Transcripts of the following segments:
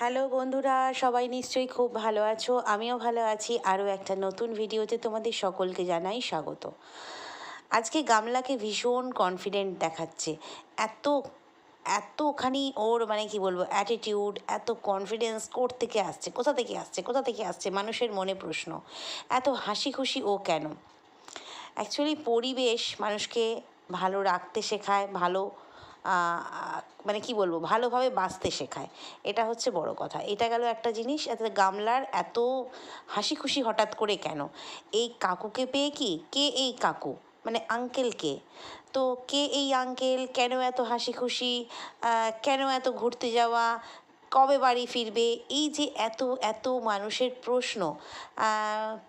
Hello বন্ধুরা, সবাই নিশ্চয়ই খুব ভালো আছো? আমিও ভালো আছি। আরও একটা নতুন ভিডিওতে তোমাদের সকলকে জানাই স্বাগত। আজকে গামলাকে ভীষণ কনফিডেন্ট দেখাচ্ছে। এত, এতখানি ওর মানে কি বলব অ্যাটিটিউড এত কনফিডেন্স কোর থেকে আসছে, কোথা থেকে আসছে, কোথা থেকে আসছে, মানুষের মনে প্রশ্ন। এত হাসি খুশি ও কেন? অ্যাকচুয়ালি পরিবেশ মানুষকে ভালো রাখতে শেখায়, ভালো মানে কি বলব, ভালোভাবে বাঁচতে শেখায়। এটা হচ্ছে বড় কথা। এটা গেল একটা জিনিস, এত গামলার এত হাসি খুশি হঠাৎ করে কেন? এই কাকুকে পেয়ে কি? কে এই কাকু? মানে আঙ্কেল কে? তো কে এই আঙ্কেল কেন এত হাসি খুশি কেন এত ঘুরতে যাওয়া? কবে বাড়ি ফিরবে? এই যে এত এত মানুষের প্রশ্ন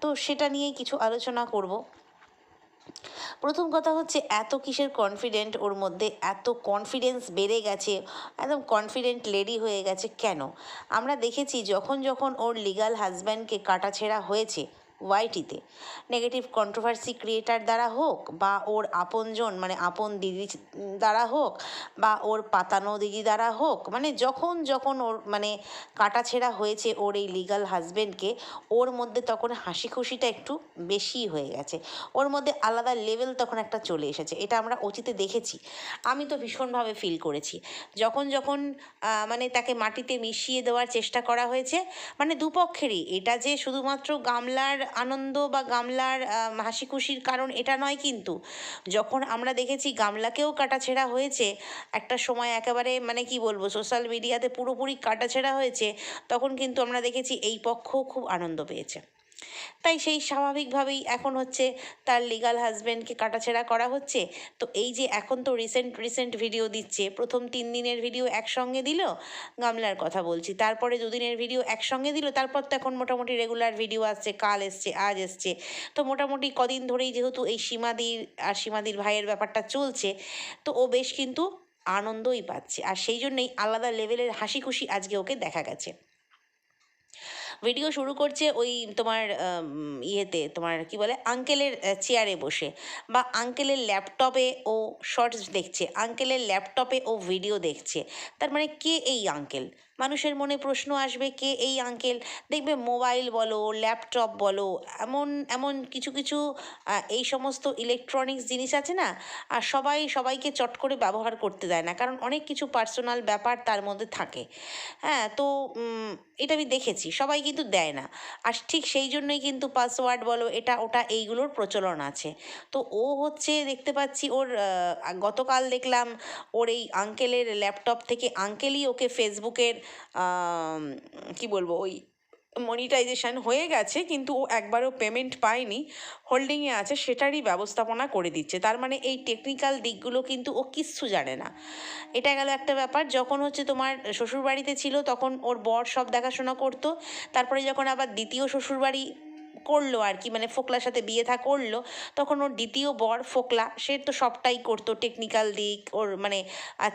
তো সেটা নিয়েই কিছু আলোচনা করব। প্রথম কথা হচ্ছে, এত কিসের কনফিডেন্ট ওর মধ্যে? এত কনফিডেন্স বেড়ে গেছে, একদম কনফিডেন্ট লেডি হয়ে গেছে কেন? আমরা দেখেছি, যখন যখন ওর লিগাল হাজব্যান্ডকে কাটাছেঁড়া হয়েছে ওয়াইটিতে নেগেটিভ কন্ট্রোভার্সি ক্রিয়েটার দ্বারা হোক বা ওর আপনজন মানে আপন দিদি দ্বারা হোক বা ওর পাতানো দিদি দ্বারা হোক মানে যখন যখন ওর মানে কাটাছেঁড়া হয়েছে ওর এই লিগাল হাজবেন্ডকে ওর মধ্যে তখন হাসি খুশিটা একটু বেশি হয়ে গেছে। ওর মধ্যে আলাদা লেভেল তখন একটা চলে এসেছে। এটা আমরা অতীতে দেখেছি। আমি তো ভীষণভাবে ফিল করেছি। যখন যখন মানে তাকে মাটিতে মিশিয়ে দেওয়ার চেষ্টা করা হয়েছে মানে দুপক্ষেরই। এটা যে শুধুমাত্র গামলার আনন্দ বা গামলার হাসি খুশির কারণ এটা নয় কিন্তু। যখন আমরা দেখেছি গামলাকেও কাটাছেঁড়া হয়েছে, একটা সময় একেবারে মানে কি বলব সোশ্যাল মিডিয়াতে পুরোপুরি কাটাছেঁড়া হয়েছে, তখন কিন্তু আমরা দেখেছি এই পক্ষও খুব আনন্দ পেয়েছে। তাই সেই স্বাভাবিকভাবেই এখন হচ্ছে তার লিগাল হাজব্যান্ডকে কাটাছেঁড়া করা হচ্ছে। তো এই যে এখন তো রিসেন্ট রিসেন্ট ভিডিও দিচ্ছে, প্রথম তিন দিনের ভিডিও একসঙ্গে দিল, গামলার কথা বলছি। তারপরে দুদিনের ভিডিও একসঙ্গে দিল, তারপর তো এখন মোটামুটি রেগুলার ভিডিও আসছে, কাল এসছে, আজ এসছে। তো মোটামুটি কদিন ধরেই যেহেতু এই সীমাদির আর সীমাদির ভাইয়ের ব্যাপারটা চলছে, তো ও বেশ কিন্তু আনন্দই পাচ্ছে। আর সেই জন্যই আলাদা লেভেলের হাসি খুশি আজকে ওকে দেখা গেছে। ভিডিও শুরু করছে ওই তোমার ইয়েতে, তোমার কি বলে আঙ্কেলের চেয়ারে বসে। বা আঙ্কেলের ল্যাপটপে ও শর্টস দেখছে আঙ্কেলের ল্যাপটপে ও ভিডিও দেখছে। তার মানে কে এই আঙ্কেল মানুষের মনে প্রশ্ন আসবে, কে এই আঙ্কেল দেখবে মোবাইল বলো ল্যাপটপ বলো, এমন এমন কিছু কিছু এই সমস্ত ইলেকট্রনিক্স জিনিস আছে না? আর সবাই, সবাইকে চট করে ব্যবহার করতে দেয় না, কারণ অনেক কিছু পার্সোনাল ব্যাপার তার মধ্যে থাকে। হ্যাঁ তো এটা আমি দেখেছি, সবাই কিন্তু দেয় না। আর ঠিক সেই জন্যই কিন্তু পাসওয়ার্ড বলো, এটা, ওটা, এইগুলোর প্রচলন আছে। তো ও হচ্ছে, দেখতে পাচ্ছি ওর গতকাল দেখলাম, ওর এই আঙ্কেলের ল্যাপটপ থেকে আঙ্কেলই ওকে ফেসবুকের কি বলব, ওই মনিটাইজেশন হয়ে গেছে, কিন্তু ও একবারও পেমেন্ট পায়নি। হোল্ডিংয়ে আছে, সেটারই ব্যবস্থাপনা করে দিচ্ছে। তার মানে এই টেকনিক্যাল দিকগুলো কিন্তু ও কিচ্ছু জানে না। এটা গেল একটা ব্যাপার, যখন হচ্ছে তোমার শ্বশুরবাড়িতে ছিল, তখন ওর বর সব দেখাশোনা করতো। তারপরে যখন আবার দ্বিতীয় শ্বশুরবাড়ি করল আর কি মানে ফোকলার সাথে বিয়ে থা করল, তখন ওর দ্বিতীয় বর ফোকলা, সে তো সবটাই করতো টেকনিক্যাল দিক, ওর মানে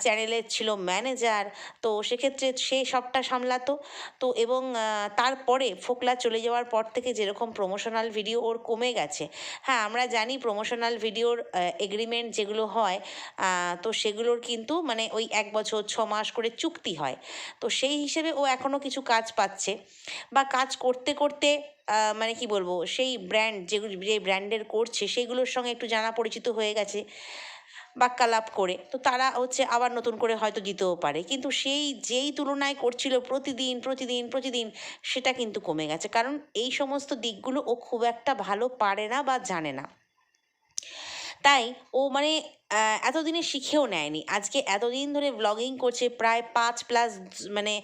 চ্যানেলের ছিল ম্যানেজার তো সেক্ষেত্রে সে সবটা সামলাতো, তো এবং তারপরে ফোকলা চলে যাওয়ার পর থেকে যেরকম প্রমোশনাল ভিডিও ওর কমে গেছে। হ্যাঁ আমরা জানি প্রমোশনাল ভিডিওর এগ্রিমেন্ট যেগুলো হয় তো সেগুলোর কিন্তু মানে ওই এক বছর, ছ মাস করে চুক্তি হয়। তো সেই হিসেবে ও এখনও কিছু কাজ পাচ্ছে, বা কাজ করতে করতে মানে কি বলব, সেই ব্র্যান্ড যেগুলো, যে ব্র্যান্ডের করছে সেইগুলোর সঙ্গে একটু জানা পরিচিত হয়ে গেছে বাক্যালাপ করে। তো তারা হচ্ছে আবার নতুন করে হয়তো দিতেও পারে। কিন্তু সেই যেই তুলনায় করছিল প্রতিদিন প্রতিদিন প্রতিদিন, সেটা কিন্তু কমে গেছে। কারণ এই সমস্ত দিকগুলো ও খুব একটা ভালো পারে না বা জানে না। তাই ও মানে এতদিনে শিখেও নেয়নি। আজকে এতদিন ধরে ব্লগিং করছে, প্রায় পাঁচ প্লাস মানে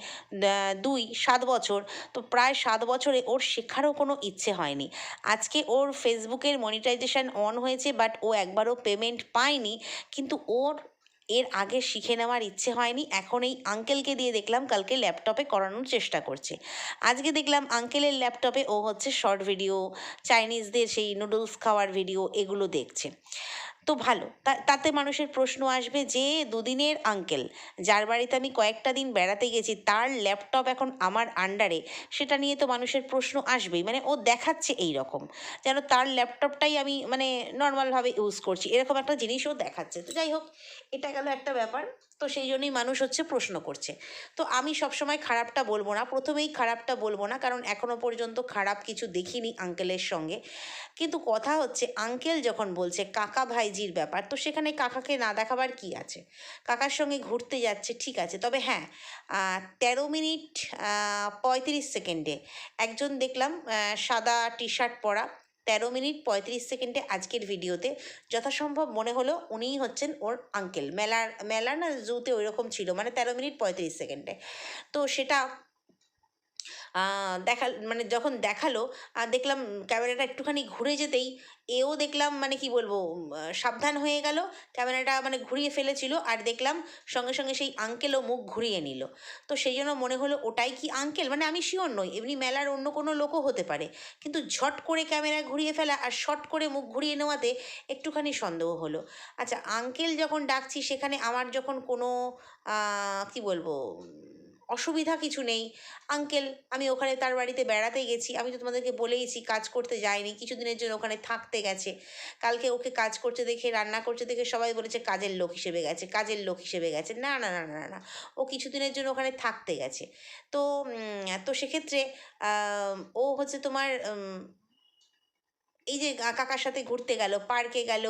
দুই, সাত বছর। তো প্রায় সাত বছরে ওর শেখারও কোনো ইচ্ছে হয়নি। আজকে ওর ফেসবুকের মনিটাইজেশান অন হয়েছে বাট ও একবারও পেমেন্ট পায়নি। কিন্তু ওর এর আগে শিখে নেওয়ার ইচ্ছে হয়নি, এখন এই আঙ্কেলকে দিয়ে দেখলাম কালকে ল্যাপটপে করানোর চেষ্টা করছে। আজকে দেখলাম আঙ্কেলের ল্যাপটপে ও হচ্ছে শর্ট ভিডিও চাইনিজদের সেই নুডলস খাওয়ার ভিডিও এগুলো দেখছে। তো ভালো। তাতে মানুষের প্রশ্ন আসবে যে, দুদিনের আঙ্কেল যার বাড়িতে আমি কয়েকটা দিন বেড়াতে গেছি, তার ল্যাপটপ এখন আমার আন্ডারে সেটা নিয়ে তো মানুষের প্রশ্ন আসবেই। মানে ও দেখাচ্ছে এই রকম যেন তার ল্যাপটপটাই আমি মানে নর্মালভাবে ইউজ করছি। এরকম একটা জিনিসও দেখাচ্ছে। তো যাই হোক, এটা গেল একটা ব্যাপার। তো সেই জন্যই মানুষ হচ্ছে প্রশ্ন করছে। তো আমি সবসময় খারাপটা বলব না, প্রথমেই খারাপটা বলব না, কারণ এখনও পর্যন্ত খারাপ কিছু দেখিনি আঙ্কেলের সঙ্গে। কিন্তু কথা হচ্ছে, আঙ্কেল যখন বলছে কাকা ভাইজির ব্যাপার, তো সেখানে কাকাকে না দেখাবার কি আছে? কাকার সঙ্গে ঘুরতে যাচ্ছে, ঠিক আছে। তবে হ্যাঁ তেরো মিনিট পঁয়ত্রিশ সেকেন্ডে একজন দেখলাম সাদা টি শার্ট পরা তেরো মিনিট পঁয়ত্রিশ সেকেন্ডে আজকের ভিডিওতে যথাসম্ভব মনে হলো উনিই হচ্ছেন ওর আঙ্কেল মেলার মেলা না জুতে ওই রকম ছিল মানে তেরো মিনিট পঁয়ত্রিশ সেকেন্ডে। তো সেটা দেখাল মানে যখন দেখাল আহ, দেখলাম ক্যামেরাটা একটুখানি ঘুরে যেতেই এও দেখলাম মানে কি বলব সাবধান হয়ে গেল ক্যামেরাটা মানে ঘুরিয়ে ফেলেছিল আর দেখলাম সঙ্গে সঙ্গে সেই আঙ্কেলও মুখ ঘুরিয়ে নিল। তো সেই জন্য মনে হলো ওটাই কি আঙ্কেল মানে আমি শিওর নই এমনি মেলার অন্য কোনো লোকও হতে পারে। কিন্তু ঝট করে ক্যামেরা ঘুরিয়ে ফেলা আর শট করে মুখ ঘুরিয়ে নেওয়াতে একটুখানি সন্দেহ হলো। আচ্ছা আঙ্কেল যখন ডাকছি সেখানে আমার যখন কোনো কি বলব অসুবিধা কিছু নেই। আঙ্কেল, আমি ওখানে তার বাড়িতে বেড়াতে গেছি। আমি তো তোমাদেরকে বলেইছি কাজ করতে যাইনি। কিছুদিনের জন্য ওখানে থাকতে গেছে। কালকে ওকে কাজ করতে দেখে, রান্না করতে দেখে সবাই বলেছে কাজের লোক হিসেবে গেছে, কাজের লোক হিসেবে গেছে। না না না না না ও কিছুদিনের জন্য ওখানে থাকতে গেছে। তো তো সেক্ষেত্রে ও হচ্ছে তোমার এই যে কাকার সাথে ঘুরতে গেল পার্কে গেল,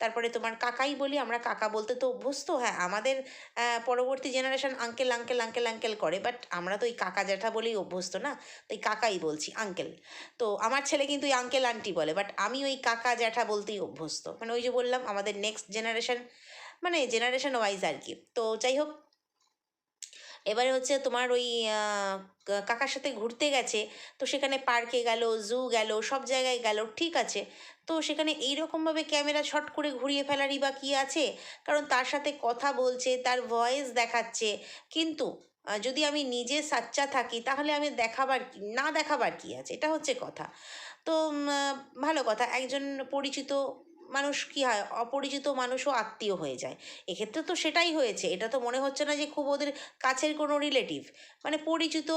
তারপরে তোমার কাকাই বলি আমরা কাকা বলতে তো অভ্যস্ত হ্যাঁ আমাদের পরবর্তী generation uncle uncle uncle uncle করে বাট আমরা তো ওই কাকা জ্যাঠা বলেই অভ্যস্ত না, তো এই কাকাই বলছি আঙ্কেল তো আমার ছেলে কিন্তু ওই আঙ্কেল আন্টি বলে বাট আমি ওই কাকা জ্যাঠা বলতেই অভ্যস্ত। মানে ওই যে বললাম, আমাদের নেক্সট জেনারেশন মানে জেনারেশন ওয়াইজ আর কি। তো যাই হোক এবারে হচ্ছে তোমার ওই কাকার সাথে ঘুরতে গেছে, তো সেখানে পার্কে গেল, জু গেল, সব জায়গায় গেল, ঠিক আছে। তো সেখানে এইরকমভাবে ক্যামেরা শট করে ঘুরিয়ে ফেলারই বা কী আছে? কারণ তার সাথে কথা বলছে, তার ভয়েস দেখাচ্ছে। কিন্তু যদি আমি নিজে সাচ্চা থাকি, তাহলে আমি দেখাবার না দেখাবার কি আছে? এটা হচ্ছে কথা। তো ভালো কথা। একজন পরিচিত মানুষ কি হয়? অপরিচিত মানুষও আত্মীয় হয়ে যায়। এক্ষেত্রে তো সেটাই হয়েছে। এটা তো মনে হচ্ছে না যে খুব ওদের কাছের কোনো রিলেটিভ মানে পরিচিত,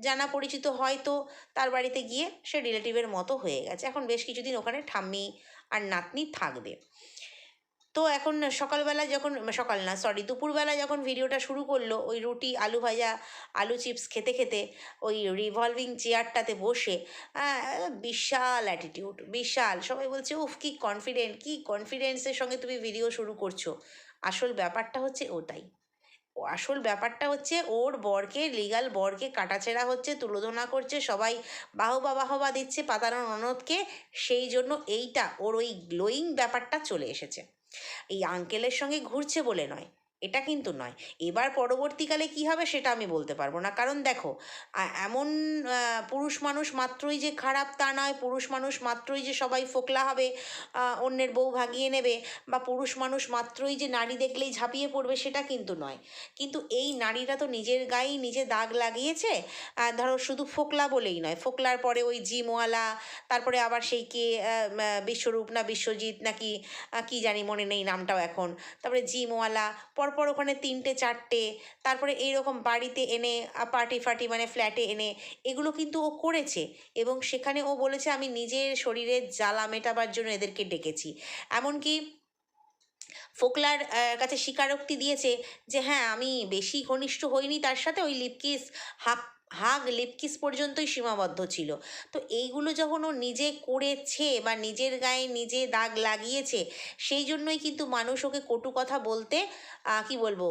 জানা পরিচিত হয়তো তার বাড়িতে গিয়ে সে রিলেটিভের মতো হয়ে গেছে। এখন বেশ কিছুদিন ওখানে ঠাম্মি আর নাতনি থাকবে। তো এখন সকালবেলা যখন সকাল না সরি দুপুরবেলা যখন ভিডিওটা শুরু করল, ওই রুটি, আলু ভাজা, আলু চিপস খেতে খেতে, ওই রিভলভিং চেয়ারটাতে বসে বিশাল অ্যাটিটিউড বিশাল। সবাই বলছে, উফ, কী কনফিডেন্ট কী কনফিডেন্সের সঙ্গে তুমি ভিডিও শুরু করছ। আসল ব্যাপারটা হচ্ছে ওটাই। আসল ব্যাপারটা হচ্ছে ওর বরকে লিগাল বরকে কাটাছেড়া হচ্ছে, তুলোধনা করছে, সবাই বাহবা বাহবা দিচ্ছে পাতানো ননদকে। সেই জন্য এইটা ওর ওই গ্লোয়িং ব্যাপারটা চলে এসেছে। এই আঙ্কেলের সঙ্গে ঘুরছে বলে নয়। এটা কিন্তু নয়। এবার পরবর্তীকালে কি হবে সেটা আমি বলতে পারব না। কারণ দেখো এমন পুরুষ মানুষ মাত্রই যে খারাপ তা নয়। পুরুষ মানুষ মাত্রই যে সবাই ফোকলা হবে অন্যের বউ ভাগিয়ে নেবে বা পুরুষ মানুষ মাত্রই যে নারী দেখলেই ঝাঁপিয়ে পড়বে সেটা কিন্তু নয়। কিন্তু এই নারীরা তো নিজের গায়েই নিজে দাগ লাগিয়েছে ধরো শুধু ফোকলা বলেই নয়। ফোকলার পরে ওই জিমওয়ালা, তারপরে আবার সেই কে বিশ্বরূপ না বিশ্বজিৎ নাকি কি জানি মনে নেই নামটাও এখন। তারপরে জিমওয়ালা পরপর ওখানে তিনটে, চারটে, তারপরে এইরকম বাড়িতে এনে পার্টি ফার্টি মানে ফ্ল্যাটে এনে, এগুলো কিন্তু ও করেছে। এবং সেখানে ও বলেছে, আমি নিজের শরীরের জ্বালা মেটাবার জন্য এদেরকে ডেকেছি। এমনকি ফোকলার কাছে স্বীকারোক্তি দিয়েছে যে হ্যাঁ আমি বেশি ঘনিষ্ঠ হইনি তার সাথে। ওই লিপকিস হাক হাগ লিপকিস পর্যন্তই সীমাবদ্ধ ছিল। তো এইগুলো যখন ও নিজে করেছে বা নিজের গায়ে নিজে দাগ লাগিয়েছে, সেই জন্যই কিন্তু মানুষ ওকে কটু কথা বলতে কি বলব,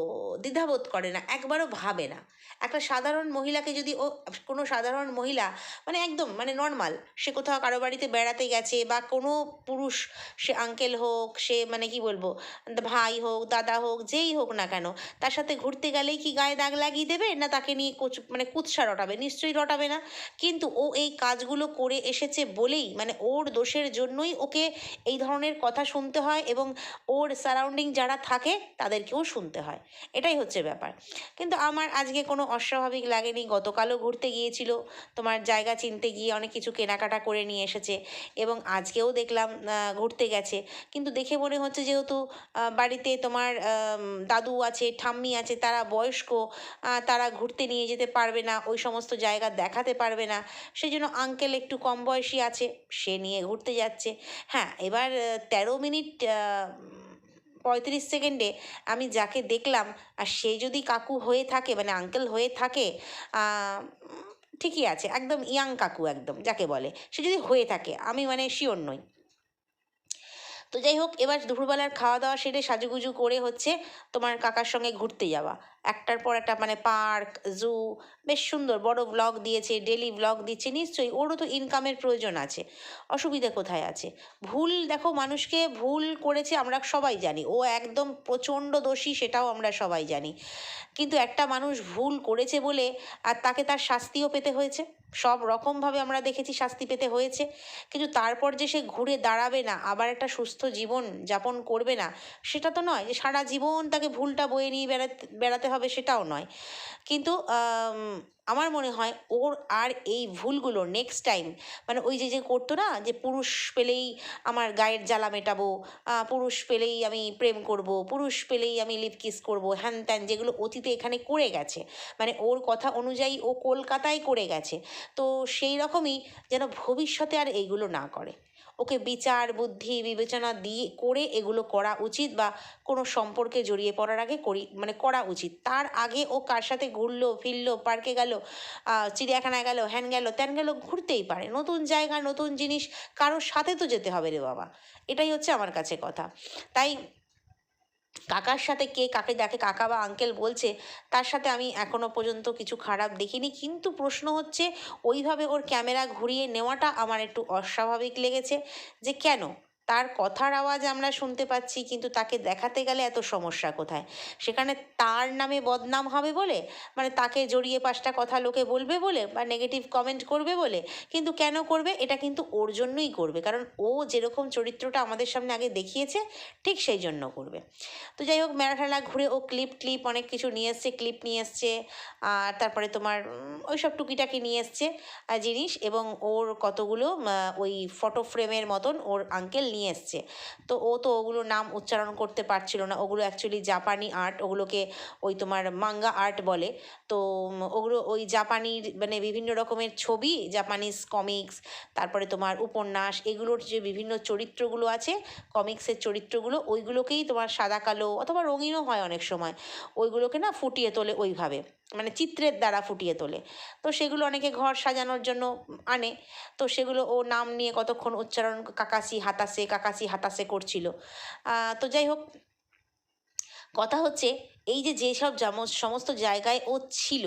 দ্বিধাবোধ করে না, একবারও ভাবে না। একটা সাধারণ মহিলাকে যদি ও, কোনো সাধারণ মহিলা মানে একদম মানে নর্মাল সে কোথাও কারও বাড়িতে বেড়াতে গেছে বা কোনো পুরুষ, সে আঙ্কেল হোক, সে মানে কি বলব, ভাই হোক, দাদা হোক, যেই হোক না কেন, তার সাথে ঘুরতে গেলেই কি গায়ে দাগ লাগিয়ে দেবে? না তাকে নিয়ে কোচ মানে কুৎসা রটাবে, নিশ্চয়ই রটাবে না। কিন্তু ও এই কাজগুলো করে এসেছে বলেই মানে ওর দোষের জন্যই ওকে এই ধরনের কথা শুনতে হয় এবং ওর সারাউন্ডিং যারা থাকে তাদেরকেও শুনতে হয়। এটাই হচ্ছে ব্যাপার। কিন্তু আমার আজকে কোনো অস্বাভাবিক লাগেনি। গতকালও ঘুরতে গিয়েছিল, তোমার জায়গা চিনতে গিয়ে অনেক কিছু কেনাকাটা করে নিয়ে এসেছে এবং আজকেও দেখলাম ঘুরতে গেছে। কিন্তু দেখে মনে হচ্ছে যেহেতু বাড়িতে তোমার দাদু আছে, ঠাম্মি আছে, তারা বয়স্ক তারা ঘুরতে নিয়ে যেতে পারবে না, ওই সমস্ত জায়গা দেখাতে পারবে না। সেই জন্য আঙ্কেল একটু কম বয়সী আছে, সে নিয়ে ঘুরতে যাচ্ছে। হ্যাঁ এবার তেরো মিনিট পঁয়ত্রিশ সেকেন্ডে আমি যাকে দেখলাম, আর সে যদি কাকু হয়ে থাকে মানে আঙ্কেল হয়ে থাকে ঠিকই আছে, একদম ইয়াং কাকু একদম, যাকে বলে, সে যদি হয়ে থাকে, আমি মানে শিওর নই। তো যাই হোক, এবার দুপুরবেলার খাওয়া দাওয়া সেরে সাজুগুজু করে হচ্ছে তোমার কাকার সঙ্গে ঘুরতে যাওয়া। একটার পর একটা মানে পার্ক, জু, বেশ সুন্দর, বড় ব্লগ দিয়েছে ডেলি ব্লগ দিচ্ছে, নিশ্চয়ই ওরও তো ইনকামের প্রয়োজন আছে। অসুবিধা কোথায় আছে? ভুল, দেখো, মানুষকে ভুল করেছে আমরা সবাই জানি, ও একদম প্রচণ্ড দোষী সেটাও আমরা সবাই জানি। কিন্তু একটা মানুষ ভুল করেছে বলে আর তাকে তার শাস্তিও পেতে হয়েছে, সব রকমভাবে আমরা দেখেছি শাস্তি পেতে হয়েছে, কিন্তু তারপর যে সে ঘুরে দাঁড়াবে না, আবার একটা সুস্থ জীবন যাপন করবে না, সেটা তো নয় যে সারা জীবন তাকে ভুলটা বয়ে নিয়ে বেড়াতে বেড়াতে হবে সেটাও নয়। কিন্তু আমার মনে হয় ওর আর এই ভুলগুলো নেক্সট টাইম মানে ওই যে যে করতো না, যে পুরুষ পেলেই আমার গায়ের জ্বালা মেটাবো পুরুষ পেলেই আমি প্রেম করব, পুরুষ পেলেই আমি লিপ কিস করব, হ্যান ত্যান যেগুলো অতীতে এখানে করে গেছে। মানে ওর কথা অনুযায়ী ও কলকাতায় করে গেছে। তো সেই রকমই যেন ভবিষ্যতে আর এইগুলো না করে। ওকে বিচার, বুদ্ধি, বিবেচনা দিয়ে করে এগুলো করা উচিত বা কোনো সম্পর্কে জড়িয়ে পড়ার আগে করি মানে করা উচিত। তার আগে ও কার সাথে ঘুরলো, ফিরলো, পার্কে গেল চিড়িয়াখানায় গেল, হ্যান গেল, ত্যান গেল, ঘুরতেই পারে। নতুন জায়গা, নতুন জিনিস, কারোর সাথে তো যেতে হবে রে বাবা। এটাই হচ্ছে আমার কাছে কথা। তাই কাকার সাথে কে কাকে যাকে কাকা বা আঙ্কেল বলছে, তার সাথে আমি এখনও পর্যন্ত কিছু খারাপ দেখিনি। কিন্তু প্রশ্ন হচ্ছে, ওইভাবে ওর ক্যামেরা ঘুরিয়ে নেওয়াটা আমার একটু অস্বাভাবিক লেগেছে যে কেন? তার কথার আওয়াজ আমরা শুনতে পাচ্ছি কিন্তু তাকে দেখাতে গেলে এত সমস্যা কোথায়? সেখানে তার নামে বদনাম হবে বলে মানে তাকে জড়িয়ে পাঁচটা কথা লোকে বলবে বলে বা নেগেটিভ কমেন্ট করবে বলে কিন্তু কেন করবে? এটা কিন্তু ওর জন্যই করবে। কারণ ও যেরকম চরিত্রটা আমাদের সামনে আগে দেখিয়েছে ঠিক সেই জন্য করবে। তো যাই হোক মেলা ঠেলা ঘুরে ও ক্লিপ ক্লিপ অনেক কিছু নিয়ে এসছে ক্লিপ নিয়ে এসছে আর তারপরে তোমার উম, ওইসব টুকিটাকি নিয়ে এসছে জিনিস এবং ওর কতগুলো ওই ফটো ফ্রেমের মতন ওর আঙ্কেল নিয়ে এসছে। তো ও তো ওগুলো নাম উচ্চারণ করতে পারছিল না। ওগুলো অ্যাকচুয়ালি জাপানি আর্ট ওগুলোকে ওই তোমার মাঙ্গা আর্ট বলে। তো ওগুলো ওই জাপানির মানে বিভিন্ন রকমের ছবি জাপানিজ কমিক্স তারপরে তোমার উপন্যাস, এগুলোর যে বিভিন্ন চরিত্রগুলো আছে কমিক্সের চরিত্রগুলো, ওইগুলোকেই তোমার সাদা কালো অথবা রঙিনও হয় অনেক সময়। ওইগুলোকে না ফুটিয়ে তোলে ওইভাবে। মানে চিত্রের দ্বারা ফুটিয়ে তোলে। তো সেগুলো অনেকে ঘর সাজানোর জন্য আনে। তো সেগুলো ও নাম নিয়ে কতক্ষণ উচ্চারণ কাকাসি হাতাসে কাকাসি হাতাসে করছিল। তো যাই হোক, কথা হচ্ছে এই যে যেসব সমস্ত জায়গায় ও ছিল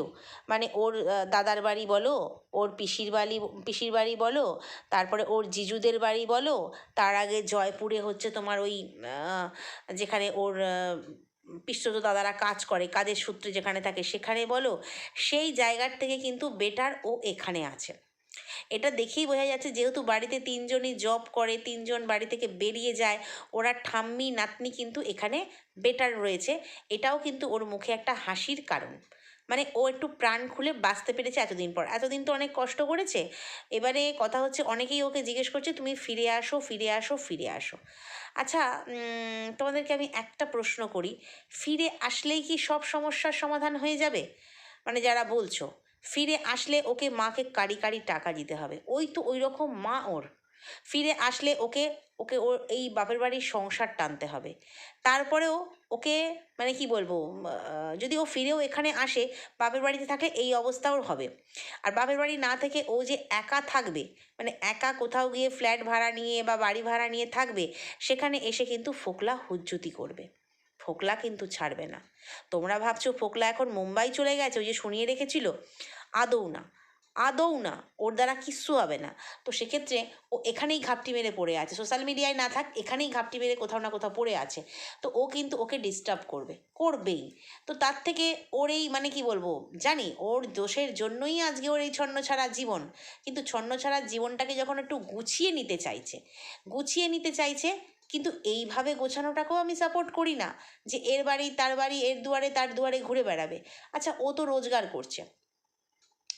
মানে ওর দাদার বাড়ি বলো, ওর পিসির বাড়ি পিসির বাড়ি বলো, তারপরে ওর জিজুদের বাড়ি বলো, তার আগে জয়পুরে হচ্ছে তোমার ওই যেখানে ওর আহ, পিসতো দাদারা কাজ করে কাজের সূত্রে যেখানে থাকে সেখানে বলো সেই জায়গার থেকে কিন্তু বেটার ও এখানে আছে। এটা দেখেই বোঝা যাচ্ছে যেহেতু বাড়িতে তিনজনই জব করে তিনজন বাড়ি থেকে বেরিয়ে যায় ওরা ঠাম্মি নাতনি কিন্তু এখানে বেটার রয়েছে। এটাও কিন্তু ওর মুখে একটা হাসির কারণ। মানে ও একটু প্রাণ খুলে বাঁচতে পেরেছে এতদিন পর। এতদিন তো অনেক কষ্ট করেছে। এবারে কথা হচ্ছে অনেকেই ওকে জিজ্ঞেস করছে, তুমি ফিরে আসো ফিরে আসো ফিরে আসো। আচ্ছা তোমাদেরকে আমি একটা প্রশ্ন করি। ফিরে আসলেই কি সব সমস্যার সমাধান হয়ে যাবে? মানে যারা বলছো, ফিরে আসলে ওকে মাকে কারি কারি টাকা দিতে হবে। ওই তো ওই রকম মা ওর। ফিরে আসলে ওকে ওকে ওর এই বাপের বাড়ির সংসার টানতে হবে। তারপরেও ওকে মানে কি বলব যদি ও ফিরেও এখানে আসে, বাপের বাড়িতে থাকলে এই অবস্থা ওর হবে। আর বাপের বাড়ি না থেকে ও যে একা থাকবে মানে একা কোথাও গিয়ে ফ্ল্যাট ভাড়া নিয়ে বা বাড়ি ভাড়া নিয়ে থাকবে, সেখানে এসে কিন্তু ফোকলা হুজ্জুতি করবে। ফোকলা কিন্তু ছাড়বে না। তোমরা ভাবছ ফোকলা এখন মুম্বাই চলে গেছে, ওই যে শুনিয়ে রেখেছিল? আদৌ না। আদৌ না, ওর দ্বারা কিচ্ছু হবে না। তো সেক্ষেত্রে ও এখানেই ঘাপটি মেরে পড়ে আছে। সোশ্যাল মিডিয়ায় না থাক, এখানেই ঘাপটি মেরে কোথাও না কোথাও পড়ে আছে। তো ও কিন্তু ওকে ডিস্টার্ব করবে, করবেই। তো তার থেকে ওর এই মানে কি বলব, জানি ওর দোষের জন্যই আজকে ওর এই ছন্ন ছাড়া জীবন। কিন্তু ছন্ন ছাড়া জীবনটাকে যখন একটু গুছিয়ে নিতে চাইছে, গুছিয়ে নিতে চাইছে, কিন্তু এইভাবে গোছানোটাকেও আমি সাপোর্ট করি না যে এর বাড়ি, তার বাড়ি, এর দুয়ারে, তার দুয়ারে ঘুরে বেড়াবে। আচ্ছা ও তো রোজগার করছে।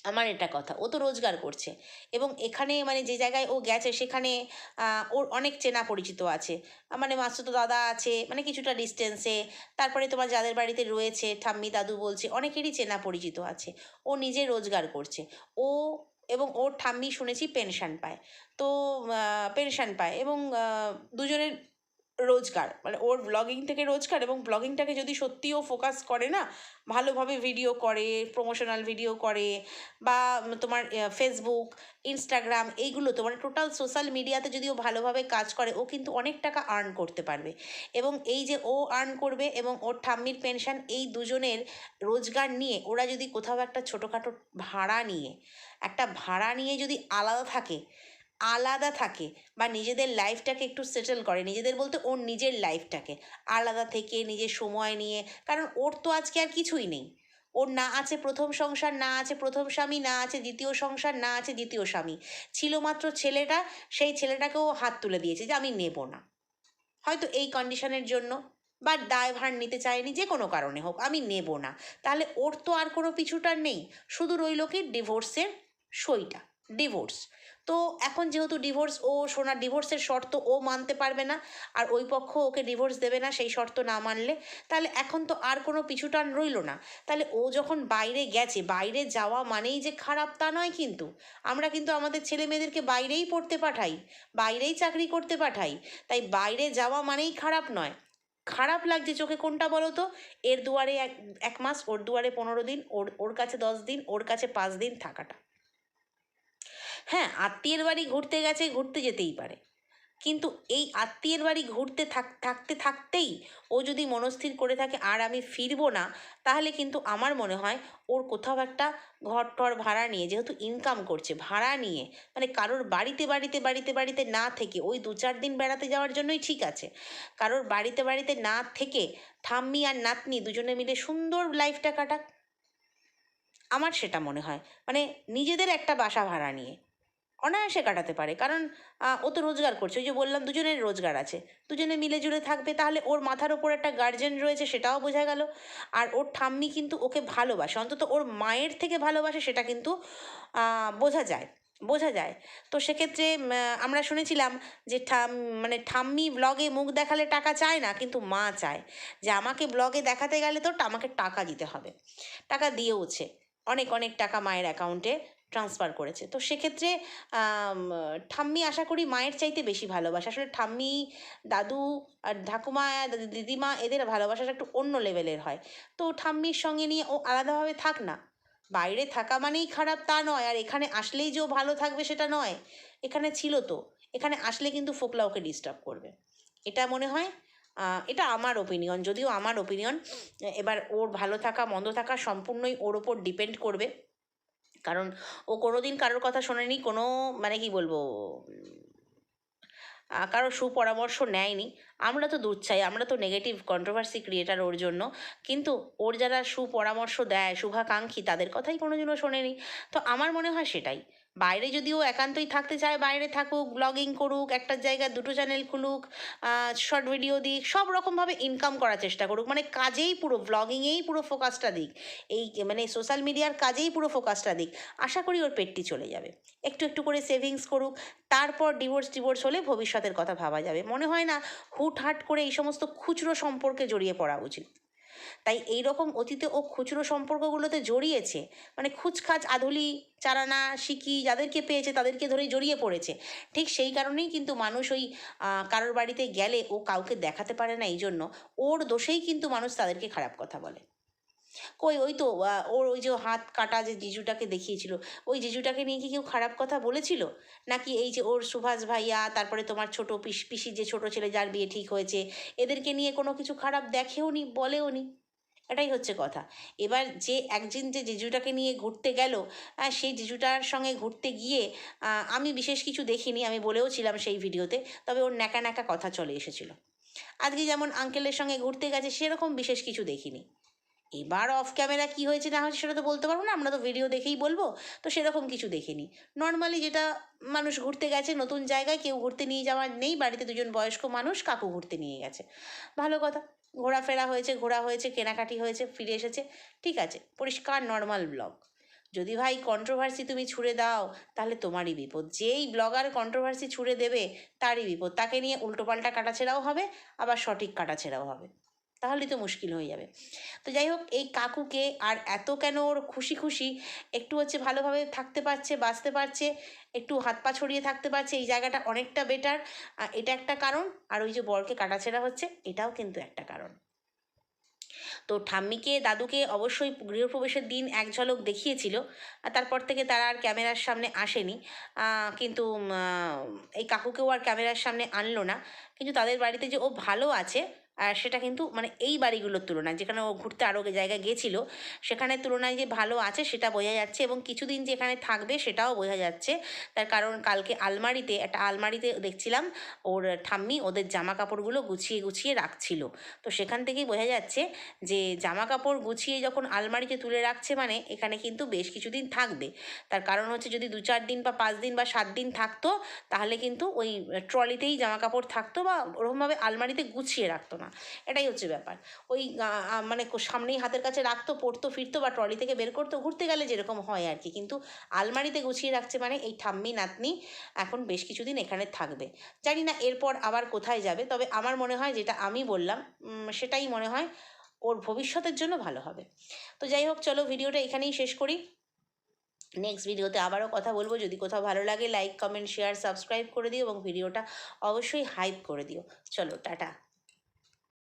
আমার এটা কথা, ও তো রোজগার করছে। এবং এখানে মানে যে জায়গায় ও গেছে, সেখানে ওর অনেক চেনা পরিচিত আছে। মানে মাসুতো দাদা আছে মানে কিছুটা ডিস্টেন্সে তারপরে তোমার যাদের বাড়িতে রয়েছে, ঠাম্মি, দাদু বলছে, অনেকেরই চেনা পরিচিত আছে। ও নিজে রোজগার করছে। ও এবং ওর ঠাম্মি শুনেছি পেনশন পায়। তো পেনশন পায় এবং দুজনের রোজগার মানে ওর ব্লগিং থেকে রোজগার এবং ব্লগিংটাকে যদি সত্যিও ফোকাস করে না, ভালোভাবে ভিডিও করে প্রমোশনাল ভিডিও করে বা তোমার ফেসবুক ইনস্টাগ্রাম এইগুলো তোমার টোটাল সোশ্যাল মিডিয়াতে যদি ও ভালোভাবে কাজ করে, ও কিন্তু অনেক টাকা আর্ন করতে পারবে। এবং এই যে ও আর্ন করবে এবং ওর ঠাম্মির পেনশন এই দুজনের রোজগার নিয়ে, ওরা যদি কোথাও একটা ছোটোখাটো ভাড়া নিয়ে, একটা ভাড়া নিয়ে যদি আলাদা থাকে আলাদা থাকে বা নিজেদের লাইফটাকে একটু সেটেল করে। নিজেদের বলতে ওর নিজের লাইফটাকে আলাদা থেকে, নিজের সময় নিয়ে। কারণ ওর তো আজকে আর কিছুই নেই। ওর না আছে প্রথম সংসার, না আছে প্রথম স্বামী, না আছে দ্বিতীয় সংসার, না আছে দ্বিতীয় স্বামী। ছিল মাত্র ছেলেটা, সেই ছেলেটাকেও হাত তুলে দিয়েছে যে আমি নেব না। হয়তো এই কন্ডিশনের জন্য বা দায়ভার নিতে চায়নি যে কোনো কারণে হোক, আমি নেব না। তাহলে ওর তো আর কোনো পিছুটার নেই। শুধু রইল কি ডিভোর্সের সইটা ডিভোর্স তো এখন যেহেতু ডিভোর্স ও সোনার ডিভোর্সের শর্ত ও মানতে পারবে না, আর ওই পক্ষ ওকে ডিভোর্স দেবে না সেই শর্ত না মানলে, তাহলে এখন তো আর কোনো পিছুটান রইল না। তাহলে ও যখন বাইরে গেছে, বাইরে যাওয়া মানেই যে খারাপ তা নয় কিন্তু। আমরা কিন্তু আমাদের ছেলে মেয়েদেরকে বাইরেই পড়তে পাঠাই, বাইরেই চাকরি করতে পাঠাই, তাই বাইরে যাওয়া মানেই খারাপ নয়। খারাপ লাগছে চোখে কোনটা বলো তো? এর দুয়ারে এক এক মাস, ওর দুয়ারে পনেরো দিন, ওর ওর কাছে দশ দিন, ওর কাছে পাঁচ দিন থাকাটা। হ্যাঁ আত্মীয়ের বাড়ি ঘুরতে গেছে, ঘুরতে যেতেই পারে। কিন্তু এই আত্মীয়ের বাড়ি ঘুরতে থাক, থাকতে, থাকতেই ও যদি মনস্থির করে থাকে, আর আমি ফিরবো না, তাহলে কিন্তু আমার মনে হয় ওর কোথাও একটা ঘর টর ভাড়া নিয়ে, যেহেতু ইনকাম করছে, ভাড়া নিয়ে মানে কারোর বাড়িতে বাড়িতে বাড়িতে বাড়িতে না থেকে, ওই দু চার দিন বেড়াতে যাওয়ার জন্যই ঠিক আছে। কারোর বাড়িতে বাড়িতে না থেকে ঠাম্মি আর নাতনি দুজনে মিলে সুন্দর লাইফটা কাটাক। আমার সেটা মনে হয়। মানে নিজেদের একটা বাসা ভাড়া নিয়ে। অনায়াসে কাটাতে পারে। কারণ ও তো রোজগার করছে। ওই যে বললাম, দুজনের রোজগার আছে। দুজনে মিলে জুলে থাকবে। তাহলে ওর মাথার ওপর একটা গার্জেন রয়েছে, সেটাও বোঝা গেল। আর ওর ঠাম্মি কিন্তু ওকে ভালোবাসে। অন্তত ওর মায়ের থেকে ভালোবাসে, সেটা কিন্তু বোঝা যায়। বোঝা যায়। তো সেক্ষেত্রে আমরা শুনেছিলাম যে ঠাম মানে ঠাম্মি ব্লগে মুখ দেখালে টাকা চায় না, কিন্তু মা চায়। যে আমাকে ব্লগে দেখাতে গেলে তো আমাকে টাকা দিতে হবে। টাকা দিয়েওছে। অনেক অনেক টাকা মায়ের অ্যাকাউন্টে ট্রান্সফার করেছে। তো সেক্ষেত্রে ঠাম্মি আশা করি মায়ের চাইতে বেশি ভালোবাসে। আসলে ঠাম্মি, দাদু আর ঠাকুমা, দাদি- দিদিমা এদের ভালোবাসাটা একটু অন্য লেভেলের হয়। তো ঠাম্মির সঙ্গে নিয়ে ও আলাদাভাবে থাক না। বাইরে থাকা মানেই খারাপ তা নয়। আর এখানে আসলেই যে ও ভালো থাকবে সেটা নয়। এখানে ছিল তো। এখানে আসলে কিন্তু ফোকলা ওকে ডিস্টার্ব করবে। এটা মনে হয় এটা আমার ওপিনিয়ন যদিও আমার ওপিনিয়ন এবার ওর ভালো থাকা, মন্দ থাকা সম্পূর্ণই ওর ওপর ডিপেন্ড করবে। কারণ ও কোনো দিন কারোর কথা শোনেনি, কোনো মানে কি বলব কারও সুপরামর্শ নেয়নি। আমরা তো দূর চাই আমরা তো নেগেটিভ কন্ট্রোভার্সি ক্রিয়েটার ওর জন্য, কিন্তু ওর যারা সুপরামর্শ দেয়, শুভাকাঙ্ক্ষী, তাদের কথাই কোনোদিনও শোনেনি। তো আমার মনে হয় সেটাই। বাইরে যদিও একান্তই থাকতে চায়, বাইরে থাকুক ব্লগিং করুক, একটা জায়গায় দুটো চ্যানেল খুলুক শর্ট ভিডিও দিক, সব রকমভাবে ইনকাম করার চেষ্টা করুক। মানে কাজেই পুরো ব্লগিংয়েই পুরো ফোকাসটা দিক। এই মানে সোশ্যাল মিডিয়ার কাজেই পুরো ফোকাসটা দিক। আশা করি ওর পেটটি চলে যাবে। একটু একটু করে সেভিংস করুক, তারপর ডিভোর্স ডিভোর্স হলে ভবিষ্যতের কথা ভাবা যাবে। মনে হয় না, হুটহাট করে এই সমস্ত খুচরো সম্পর্কে জড়িয়ে পড়া উচিত। তাই এই রকম অতীতে ও খুচরো সম্পর্কগুলোতে জড়িয়েছে মানে খুচখাচ, আধুলি, চারানা শিকি যাদেরকে পেয়েছে তাদেরকে ধরে জড়িয়ে পড়েছে। ঠিক সেই কারণেই কিন্তু মানুষ ওই কারোর বাড়িতে গেলে ও কাউকে দেখাতে পারে না এই জন্য ওর দোষেই কিন্তু মানুষ তাদেরকে খারাপ কথা বলে। কই ওই তো ওর ওই যে হাত কাটা যে জিজুটাকে দেখিয়েছিল, ওই জিজুটাকে নিয়ে কি কেউ খারাপ কথা বলেছিল? নাকি এই যে ওর সুভাষ ভাইয়া, তারপরে তোমার ছোট পিস, পিসির যে ছোট ছেলে যার বিয়ে ঠিক হয়েছে, এদেরকে নিয়ে কোনো কিছু খারাপ দেখেও নি বলেও নি এটাই হচ্ছে কথা। এবার যে একজন যে জেজুটাকে নিয়ে ঘুরতে গেল সেই জেজুটার সঙ্গে ঘুরতে গিয়ে আমি বিশেষ কিছু দেখিনি, আমি বলেও ছিলাম সেই ভিডিওতে, তবে ওর ন্যাকা ন্যাকা কথা চলে এসেছিল। আজকে যেমন আঙ্কেলের সঙ্গে ঘুরতে গেছে, সেরকম বিশেষ কিছু দেখিনি। এবার অফ ক্যামেরা কি হয়েছে না হয়েছে সেটা তো বলতে পারব না, আমরা তো ভিডিও দেখেই বলব, তো সেরকম কিছু দেখিনি। নর্মালি যেটা মানুষ ঘুরতে গেছে নতুন জায়গায়, কেউ ঘুরতে নিয়ে যাওয়ার নেই, বাড়িতে দুজন বয়স্ক মানুষ, কাকু ঘুরতে নিয়ে গেছে। ভালো কথা, ঘোরাফেরা হয়েছে, ঘোরা হয়েছে, কেনাকাটি হয়েছে, ফিরে এসেছে, ঠিক আছে, পরিষ্কার নর্মাল ব্লগ যদি ভাই কন্ট্রোভার্সি তুমি ছুড়ে দাও, তাহলে তোমারই বিপদ। যেই ব্লগার কন্ট্রোভার্সি ছুড়ে দেবে, তারই বিপদ। তাকে নিয়ে উল্টোপাল্টা কাটাছেড়াও হবে, আবার সঠিক কাটাছেড়াও হবে। তাহলেই তো মুশকিল হয়ে যাবে। তো যাই হোক, এই কাকুকে আর এত কেন ওর খুশি খুশি একটু হচ্ছে ভালোভাবে থাকতে পারছে, বাঁচতে পারছে, একটু হাত পা ছড়িয়ে থাকতে পারছে, এই জায়গাটা অনেকটা বেটার এটা একটা কারণ, আর ওই যে বরকে কাটাছেড়া হচ্ছে, এটাও কিন্তু একটা কারণ। তো ঠাম্মিকে, দাদুকে অবশ্যই গৃহপ্রবেশের দিন এক ঝলক দেখিয়েছিল তারপর থেকে তারা আর ক্যামেরার সামনে আসেনি। কিন্তু এই কাকুকেও আর ক্যামেরার সামনে আনলো না। কিন্তু তাদের বাড়িতে যে ও ভালো আছে আর সেটা কিন্তু মানে এই বাড়িগুলোর তুলনায়, যেখানে ও ঘুরতে আরও জায়গায় গেছিল, সেখানে তুলনায় যে ভালো আছে সেটা বোঝা যাচ্ছে এবং কিছুদিন যে এখানে থাকবে সেটাও বোঝা যাচ্ছে। তার কারণ কালকে আলমারিতে, একটা আলমারিতে দেখছিলাম, ওর ঠাম্মি ওদের জামা কাপড়গুলো গুছিয়ে গুছিয়ে রাখছিল। তো সেখান থেকেই বোঝা যাচ্ছে যে জামা কাপড় গুছিয়ে যখন আলমারিতে তুলে রাখছে মানে এখানে কিন্তু বেশ কিছুদিন থাকবে। তার কারণ হচ্ছে যদি দু চার দিন বা পাঁচ দিন বা সাত দিন থাকতো, তাহলে কিন্তু ওই ট্রলিতেই জামা কাপড় থাকতো বা ওরকমভাবে আলমারিতে গুছিয়ে রাখতো না। এটাই হচ্ছে ব্যাপার। ওই মানে সামনেই হাতের কাছে রাখতো, পড়তো, ফিরতো বা ট্রলি থেকে বের করতো, ঘুরতে গেলে যেরকম হয় আর কি। কিন্তু আলমারিতে গুছিয়ে রাখছে মানে এই ঠাম্মি, নাতনি এখন বেশ কিছুদিন এখানে থাকবে। জানি না এরপর আবার কোথায় যাবে, তবে আমার মনে হয় যেটা আমি বললাম সেটাই মনে হয় ওর ভবিষ্যতের জন্য ভালো হবে। তো যাই হোক, চলো ভিডিওটা এখানেই শেষ করি। নেক্সট ভিডিওতে আবারও কথা বলব। যদি কোথাও ভালো লাগে, লাইক, কমেন্ট, শেয়ার, সাবস্ক্রাইব করে দিও এবং ভিডিওটা অবশ্যই হাইপ করে দিও। চলো, টাটা।